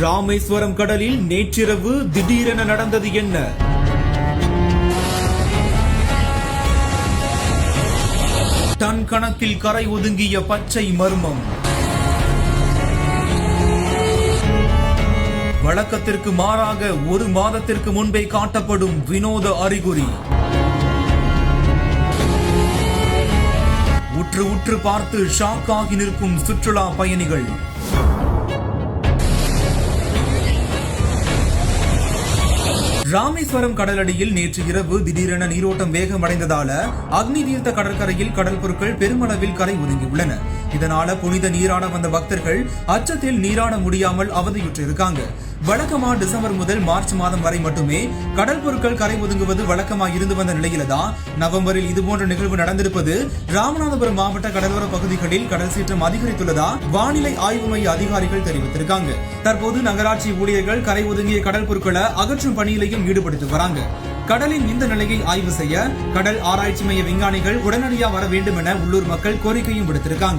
ராமேஸ்வரம் கடலில் நேற்றிரவு திடீரென நடந்தது என்ன? டன் கணக்கில் கரை ஒதுங்கிய பச்சை மர்மம். வழக்கத்திற்கு மாறாக ஒரு மாதத்திற்கு முன்பே காட்டப்படும் வினோத அறிகுறி. உற்று உற்று பார்த்து ஷாக் ஆகி நிற்கும் சுற்றுலா பயணிகள். ராமேஸ்வரம் கடலடியில் நேற்று இரவு திடீரென நீரோட்டம் வேகமடைந்ததால அக்னி தீர்த்த கடற்கரையில் கடல் பொருட்கள் பெருமளவில் கரை ஒதுங்கியுள்ளன. இதனால புனித நீராட வந்த பக்தர்கள் அச்சத்தில் நீராட முடியாமல் அவதியுற்று இருக்காங்க வழக்கமா டிசம்பர் முதல் மார்ச் மாதம் வரை மட்டுமே கடல் பொருட்கள் கரை ஒதுங்குவது வழக்கமா இருந்து வந்த நிலையில தான் நவம்பரில் இதுபோன்ற நிகழ்வு நடந்திருப்பது ராமநாதபுரம் மாவட்ட கடலோர பகுதிகளில் கடல் சீற்றம் அதிகரித்துள்ளதா வானிலை ஆய்வு மைய அதிகாரிகள் தெரிவித்திருக்காங்க. தற்போது நகராட்சி ஊழியர்கள் கரை ஒதுங்கிய கடல் பொருட்களை அகற்றும் பணியிலையும் ஈடுபடுத்தி வராங்க. கடலின் இந்த நிலையை ஆய்வு செய்ய கடல் ஆராய்ச்சி மைய விஞ்ஞானிகள் உடனடியாக வர வேண்டும் என உள்ளூர் மக்கள் கோரிக்கையும் விடுத்திருக்காங்க.